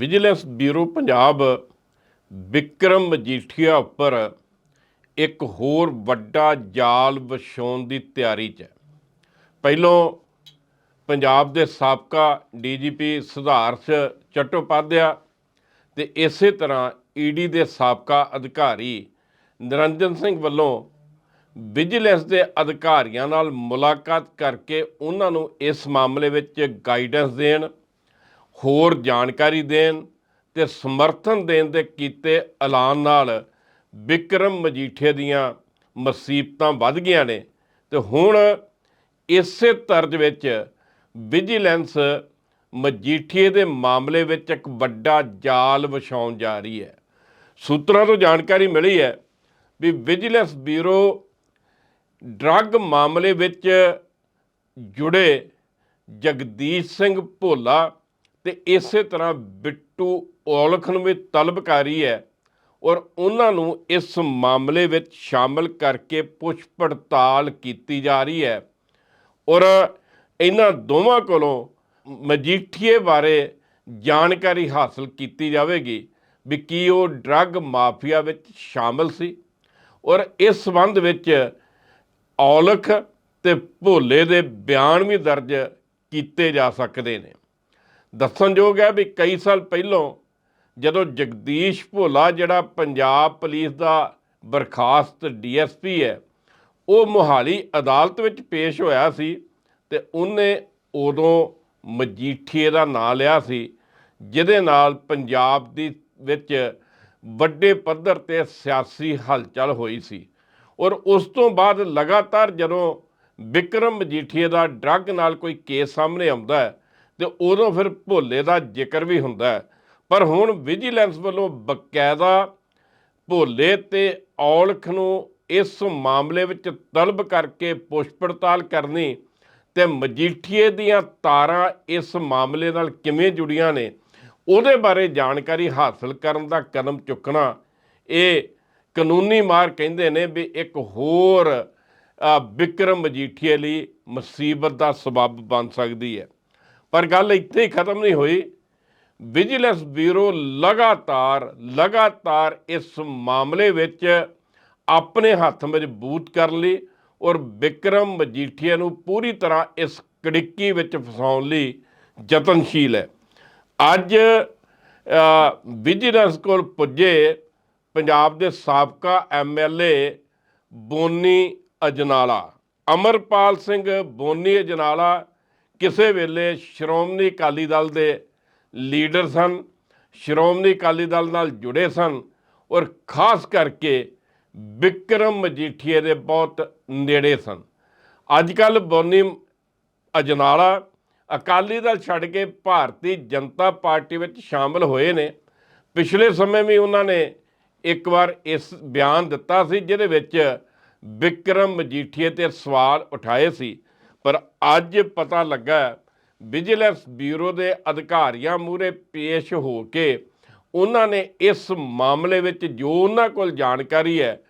Vigilance bureau Punjab Vikram Majithia ਉੱਪਰ ਇੱਕ ਹੋਰ ਵੱਡਾ ਜਾਲ ਵਿਛਾਉਣ ਦੀ ਤਿਆਰੀ 'ਚ ਹੈ। ਪਹਿਲੋਂ ਪੰਜਾਬ ਦੇ ਸਾਬਕਾ ਡੀਜੀਪੀ ਸੁਧਾਰਸ਼ ਚਟੋਪਾਧਿਆ ਤੇ ਇਸੇ ਤਰ੍ਹਾਂ ਈਡੀ ਦੇ ਸਾਬਕਾ ਅਧਿਕਾਰੀ ਨਿਰੰਜਨ ਸਿੰਘ ਵੱਲੋਂ ਵਿਜੀਲੈਂਸ ਦੇ ਅਧਿਕਾਰੀਆਂ ਨਾਲ ਮੁਲਾਕਾਤ ਕਰਕੇ ਉਹਨਾਂ ਨੂੰ ਇਸ ਮਾਮਲੇ ਵਿੱਚ ਗਾਈਡੈਂਸ ਦੇਣ ਹੋਰ ਜਾਣਕਾਰੀ ਦੇਣ ਤੇ ਸਮਰਥਨ ਦੇਣ ਦੇ ਕੀਤੇ ਐਲਾਨ ਨਾਲ ਵਿਕਰਮ ਮਜੀਠੀਆ ਦੀਆਂ ਮੁਸੀਬਤਾਂ ਵੱਧ ਗਈਆਂ ਨੇ ਤੇ ਹੁਣ ਇਸੇ ਤਰਜ ਵਿੱਚ ਵਿਜੀਲੈਂਸ ਮਜੀਠੀਏ ਦੇ ਮਾਮਲੇ ਵਿੱਚ ਇੱਕ ਵੱਡਾ ਜਾਲ ਵਿਛਾਉਣ ਜਾ ਰਹੀ ਹੈ। ਸੂਤਰਾਂ ਤੋਂ ਜਾਣਕਾਰੀ ਮਿਲੀ ਹੈ ਵੀ ਵਿਜੀਲੈਂਸ ਬਿਊਰੋ ਡਰੱਗ ਮਾਮਲੇ ਵਿੱਚ ਜੁੜੇ ਜਗਦੀਸ਼ ਸਿੰਘ ਭੋਲਾ ਤੇ ਇਸੇ ਤਰ੍ਹਾਂ ਬਿੱਟੂ ਔਲਖ ਨੂੰ ਵੀ ਤਲਬ ਕਰ ਰਹੀ ਹੈ ਔਰ ਉਹਨਾਂ ਨੂੰ ਇਸ ਮਾਮਲੇ ਵਿੱਚ ਸ਼ਾਮਲ ਕਰਕੇ ਪੁੱਛ ਪੜਤਾਲ ਕੀਤੀ ਜਾ ਰਹੀ ਹੈ। ਔਰ ਇਹਨਾਂ ਦੋਵਾਂ ਕੋਲੋਂ ਮਜੀਠੀਏ ਬਾਰੇ ਜਾਣਕਾਰੀ ਹਾਸਲ ਕੀਤੀ ਜਾਵੇਗੀ ਵੀ ਕੀ ਉਹ ਡਰੱਗ ਮਾਫੀਆ ਵਿੱਚ ਸ਼ਾਮਲ ਸੀ। ਔਰ ਇਸ ਸੰਬੰਧ ਵਿੱਚ ਔਲਖ ਤੇ ਭੋਲੇ ਦੇ ਬਿਆਨ ਵੀ ਦਰਜ ਕੀਤੇ ਜਾ ਸਕਦੇ ਨੇ। ਦੱਸਣਯੋਗ ਹੈ ਵੀ ਕਈ ਸਾਲ ਪਹਿਲਾਂ ਜਦੋਂ ਜਗਦੀਸ਼ ਭੋਲਾ, ਜਿਹੜਾ ਪੰਜਾਬ ਪੁਲਿਸ ਦਾ ਬਰਖਾਸਤ ਡੀਐਸਪੀ ਹੈ, ਉਹ ਮੋਹਾਲੀ ਅਦਾਲਤ ਵਿੱਚ ਪੇਸ਼ ਹੋਇਆ ਸੀ ਤੇ ਉਹਨੇ ਉਦੋਂ ਮਜੀਠੀਏ ਦਾ ਨਾਂ ਲਿਆ ਸੀ, ਜਿਹਦੇ ਨਾਲ ਪੰਜਾਬ ਦੀ ਵਿੱਚ ਵੱਡੇ ਪੱਧਰ ਤੇ ਸਿਆਸੀ ਹਲਚਲ ਹੋਈ ਸੀ। ਔਰ ਉਸ ਤੋਂ ਬਾਅਦ ਲਗਾਤਾਰ ਜਦੋਂ ਵਿਕਰਮ ਮਜੀਠੀਏ ਦਾ ਡਰੱਗ ਨਾਲ ਕੋਈ ਕੇਸ ਸਾਹਮਣੇ ਆਉਂਦਾ ਹੈ ਤੇ ਉਦੋਂ ਫਿਰ ਭੋਲੇ ਦਾ ਜ਼ਿਕਰ ਵੀ ਹੁੰਦਾ ਪਰ ਹੁਣ ਵਿਜੀਲੈਂਸ ਵੱਲੋਂ ਬਕਾਇਦਾ ਭੋਲੇ ਤੇ ਔਲਖ ਨੂੰ ਇਸ ਮਾਮਲੇ ਵਿੱਚ ਤਲਬ ਕਰਕੇ ਪੁੱਛ ਪੜਤਾਲ ਕਰਨੀ ਤੇ ਮਜੀਠੀਏ ਦੀਆਂ ਤਾਰਾਂ ਇਸ ਮਾਮਲੇ ਨਾਲ ਕਿਵੇਂ ਜੁੜੀਆਂ ਨੇ ਉਹਦੇ ਬਾਰੇ ਜਾਣਕਾਰੀ ਹਾਸਲ ਕਰਨ ਦਾ ਕਦਮ ਚੁੱਕਣਾ ਇਹ ਕਾਨੂੰਨੀ ਮਾਰ ਕਹਿੰਦੇ ਨੇ ਵੀ ਇੱਕ ਹੋਰ ਅ, ਵਿਕਰਮ ਮਜੀਠੀਏ ਲਈ ਮੁਸੀਬਤ ਦਾ ਸਬਬ ਬਣ ਸਕਦੀ ਹੈ। ਪਰ ਗੱਲ ਇੱਥੇ ਹੀ ਖਤਮ ਨਹੀਂ ਹੋਈ। ਵਿਜੀਲੈਂਸ ਬਿਊਰੋ ਲਗਾਤਾਰ ਲਗਾਤਾਰ ਇਸ ਮਾਮਲੇ ਵਿੱਚ ਆਪਣੇ ਹੱਥ ਮਜ਼ਬੂਤ ਕਰਨ ਲਈ ਔਰ ਵਿਕਰਮ ਮਜੀਠੀਆ ਨੂੰ ਪੂਰੀ ਤਰ੍ਹਾਂ ਇਸ ਕੜਿੱਕੀ ਵਿੱਚ ਫਸਾਉਣ ਲਈ ਯਤਨਸ਼ੀਲ ਹੈ। ਅੱਜ ਵਿਜੀਲੈਂਸ ਕੋਲ ਪੁੱਜੇ ਪੰਜਾਬ ਦੇ ਸਾਬਕਾ ਐਮਐਲਏ ਬੋਨੀ ਅਜਨਾਲਾ, ਅਮਰਪਾਲ ਸਿੰਘ ਬੋਨੀ ਅਜਨਾਲਾ ਕਿਸੇ ਵੇਲੇ ਸ਼੍ਰੋਮਣੀ ਅਕਾਲੀ ਦਲ ਦੇ ਲੀਡਰ ਸਨ, ਸ਼੍ਰੋਮਣੀ ਅਕਾਲੀ ਦਲ ਨਾਲ ਜੁੜੇ ਸਨ ਔਰ ਖਾਸ ਕਰਕੇ ਵਿਕਰਮ ਮਜੀਠੀਏ ਦੇ ਬਹੁਤ ਨੇੜੇ ਸਨ। ਅੱਜ ਕੱਲ ਬੋਨੀ ਅਜਨਾਲਾ ਅਕਾਲੀ ਦਲ ਛੱਡ ਕੇ ਭਾਰਤੀ ਜਨਤਾ ਪਾਰਟੀ ਵਿੱਚ ਸ਼ਾਮਲ ਹੋਏ ਨੇ। ਪਿਛਲੇ ਸਮੇਂ ਵੀ ਉਹਨਾਂ ਨੇ ਇੱਕ ਵਾਰ ਇਸ ਬਿਆਨ ਦਿੱਤਾ ਸੀ, ਜਿਹਦੇ ਵਿੱਚ ਵਿਕਰਮ ਮਜੀਠੀਏ ਤੇ ਸਵਾਲ ਉਠਾਏ ਸੀ। ਪਰ ਅੱਜ ਪਤਾ ਲੱਗਾ ਵਿਜੀਲੈਂਸ ਬਿਊਰੋ ਦੇ ਅਧਿਕਾਰੀਆਂ ਮੂਹਰੇ ਪੇਸ਼ ਹੋ ਕੇ ਉਹਨਾਂ ਨੇ ਇਸ ਮਾਮਲੇ ਵਿੱਚ ਜੋ ਉਹਨਾਂ ਕੋਲ ਜਾਣਕਾਰੀ ਹੈ,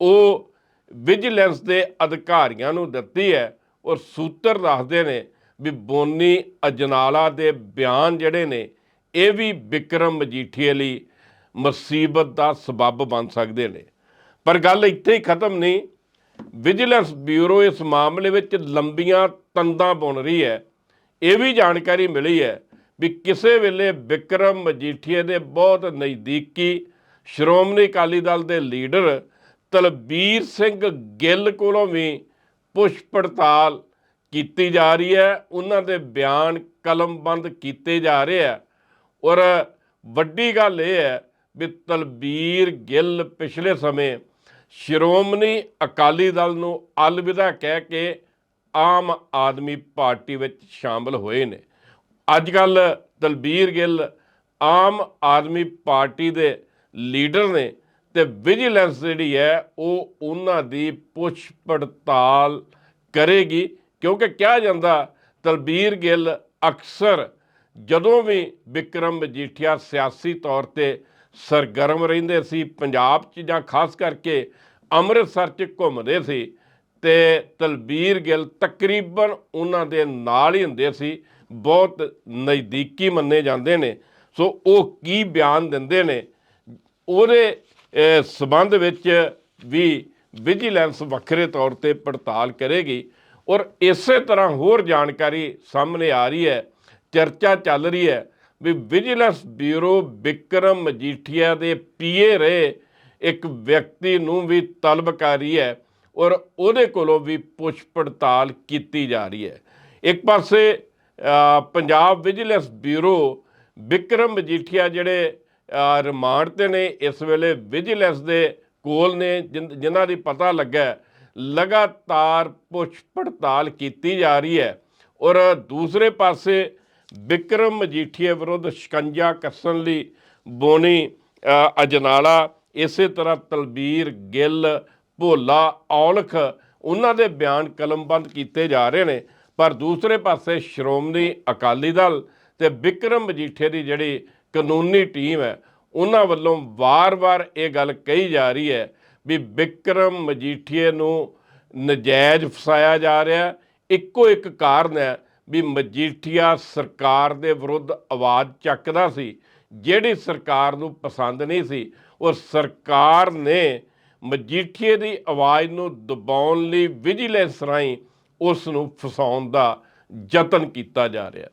ਉਹ ਵਿਜੀਲੈਂਸ ਦੇ ਅਧਿਕਾਰੀਆਂ ਨੂੰ ਦਿੱਤੀ ਹੈ ਔਰ ਸੂਤਰ ਦੱਸਦੇ ਨੇ ਵੀ ਬੋਨੀ ਅਜਨਾਲਾ ਦੇ ਬਿਆਨ ਜਿਹੜੇ ਨੇ, ਇਹ ਵੀ ਵਿਕਰਮ ਮਜੀਠੀਏ ਲਈ ਮੁਸੀਬਤ ਦਾ ਸਬਬ ਬਣ ਸਕਦੇ ਨੇ। ਪਰ ਗੱਲ ਇੱਥੇ ਹੀ ਖਤਮ ਨਹੀਂ ਵਿਜੀਲੈਂਸ ਬਿਊਰੋ ਇਸ ਮਾਮਲੇ ਵਿੱਚ ਲੰਬੀਆਂ ਤੰਦਾਂ ਬੁਣ ਰਹੀ ਹੈ। ਇਹ ਵੀ ਜਾਣਕਾਰੀ ਮਿਲੀ ਹੈ ਵੀ ਕਿਸੇ ਵੇਲੇ ਵਿਕਰਮ ਮਜੀਠੀਏ ਦੇ ਬਹੁਤ ਨਜ਼ਦੀਕੀ ਸ਼੍ਰੋਮਣੀ ਅਕਾਲੀ ਦਲ ਦੇ ਲੀਡਰ ਤਲਬੀਰ ਸਿੰਘ ਗਿੱਲ ਕੋਲੋਂ ਵੀ ਪੁੱਛ ਪੜਤਾਲ ਕੀਤੀ ਜਾ ਰਹੀ ਹੈ। ਉਹਨਾਂ ਦੇ ਬਿਆਨ ਕਲਮਬੰਦ ਕੀਤੇ ਜਾ ਰਹੇ ਆ ਔਰ ਵੱਡੀ ਗੱਲ ਇਹ ਹੈ ਵੀ ਤਲਬੀਰ ਗਿੱਲ ਪਿਛਲੇ ਸਮੇਂ ਸ਼੍ਰੋਮਣੀ ਅਕਾਲੀ ਦਲ ਨੂੰ ਅਲਵਿਦਾ ਕਹਿ ਕੇ ਆਮ ਆਦਮੀ ਪਾਰਟੀ ਵਿੱਚ ਸ਼ਾਮਲ ਹੋਏ ਨੇ। ਅੱਜ ਕੱਲ ਦਲਬੀਰ ਗਿੱਲ ਆਮ ਆਦਮੀ ਪਾਰਟੀ ਦੇ ਲੀਡਰ ਨੇ ਤੇ ਵਿਜੀਲੈਂਸ ਜਿਹੜੀ ਹੈ, ਉਹ ਉਹਨਾਂ ਦੀ ਪੁੱਛ ਪੜਤਾਲ ਕਰੇਗੀ। ਕਿਉਂਕਿ ਕਿਹਾ ਜਾਂਦਾ, ਦਲਬੀਰ ਗਿੱਲ ਅਕਸਰ ਜਦੋਂ ਵੀ ਵਿਕਰਮ ਮਜੀਠੀਆ ਸਿਆਸੀ ਤੌਰ ਤੇ ਸਰਗਰਮ ਰਹਿੰਦੇ ਸੀ ਪੰਜਾਬ 'ਚ ਜਾਂ ਖਾਸ ਕਰਕੇ ਅੰਮ੍ਰਿਤਸਰ 'ਚ ਘੁੰਮਦੇ ਸੀ ਤੇ ਤਲਬੀਰ ਗਿੱਲ ਤਕਰੀਬਨ ਉਹਨਾਂ ਦੇ ਨਾਲ ਹੀ ਹੁੰਦੇ ਸੀ ਬਹੁਤ ਨਜ਼ਦੀਕੀ ਮੰਨੇ ਜਾਂਦੇ ਨੇ। ਸੋ ਉਹ ਕੀ ਬਿਆਨ ਦਿੰਦੇ ਨੇ? ਉਹਦੇ ਅਹ, ਸਬੰਧ ਵਿੱਚ ਵੀ ਵਿਜੀਲੈਂਸ ਵੱਖਰੇ ਤੌਰ ਤੇ ਪੜਤਾਲ ਕਰੇਗੀ ਔਰ ਇਸੇ ਤਰ੍ਹਾਂ ਹੋਰ ਜਾਣਕਾਰੀ ਸਾਹਮਣੇ ਆ ਰਹੀ ਹੈ ਚਰਚਾ ਚੱਲ ਰਹੀ ਹੈ। ਵੀ ਵਿਜੀਲੈਂਸ ਬਿਊਰੋ ਵਿਕਰਮ ਮਜੀਠੀਆ ਦੇ ਪੀਏ ਰਹੇ ਇੱਕ ਵਿਅਕਤੀ ਨੂੰ ਵੀ ਤਲਬ ਕਰ ਰਹੀ ਹੈ ਔਰ ਉਹਦੇ ਕੋਲੋਂ ਵੀ ਪੁੱਛ ਪੜਤਾਲ ਕੀਤੀ ਜਾ ਰਹੀ ਹੈ। ਇੱਕ ਪਾਸੇ ਪੰਜਾਬ ਵਿਜੀਲੈਂਸ ਬਿਊਰੋ ਵਿਕਰਮ ਮਜੀਠੀਆ ਜਿਹੜੇ ਰਿਮਾਂਡ ਤੇ ਨੇ, ਇਸ ਵੇਲੇ ਵਿਜੀਲੈਂਸ ਦੇ ਕੋਲ ਨੇ ਜਿਨ੍ਹਾਂ ਦੀ ਪਤਾ ਲੱਗਾ ਲਗਾਤਾਰ ਪੁੱਛ ਪੜਤਾਲ ਕੀਤੀ ਜਾ ਰਹੀ ਹੈ। ਔਰ ਦੂਸਰੇ ਪਾਸੇ ਵਿਕਰਮ ਮਜੀਠੀਆ ਵਿਰੁੱਧ ਸ਼ਿਕੰਜਾ ਕੱਸਣ ਲਈ ਬੋਨੀ ਅਜਨਾਲਾ, ਇਸੇ ਤਰ੍ਹਾਂ ਤਲਬੀਰ ਗਿੱਲ, ਭੋਲਾ, ਔਲਖ, ਉਹਨਾਂ ਦੇ ਬਿਆਨ ਕਲਮਬੰਦ ਕੀਤੇ ਜਾ ਰਹੇ ਨੇ। ਪਰ ਦੂਸਰੇ ਪਾਸੇ ਸ਼੍ਰੋਮਣੀ ਅਕਾਲੀ ਦਲ ਤੇ ਵਿਕਰਮ ਮਜੀਠੇ ਦੀ ਜਿਹੜੀ ਕਾਨੂੰਨੀ ਟੀਮ ਹੈ, ਉਹਨਾਂ ਵੱਲੋਂ ਵਾਰ-ਵਾਰ ਇਹ ਗੱਲ ਕਹੀ ਜਾ ਰਹੀ ਹੈ ਵੀ ਵਿਕਰਮ ਮਜੀਠੀਏ ਨੂੰ ਨਜਾਇਜ਼ ਫਸਾਇਆ ਜਾ ਰਿਹਾ। ਇੱਕੋ ਇੱਕ ਕਾਰਨ ਹੈ ਵੀ ਮਜੀਠੀਆ ਸਰਕਾਰ ਦੇ ਵਿਰੁੱਧ ਆਵਾਜ਼ ਚੱਕਦਾ ਸੀ। ਜਿਹੜੀ ਸਰਕਾਰ ਨੂੰ ਪਸੰਦ ਨਹੀਂ ਸੀ ਔਰ ਸਰਕਾਰ ਨੇ ਮਜੀਠੀਏ ਦੀ ਆਵਾਜ਼ ਨੂੰ ਦਬਾਉਣ ਲਈ ਵਿਜੀਲੈਂਸ ਰਾਹੀਂ ਉਸ ਨੂੰ ਫਸਾਉਣ ਦਾ ਯਤਨ ਕੀਤਾ ਜਾ ਰਿਹਾ।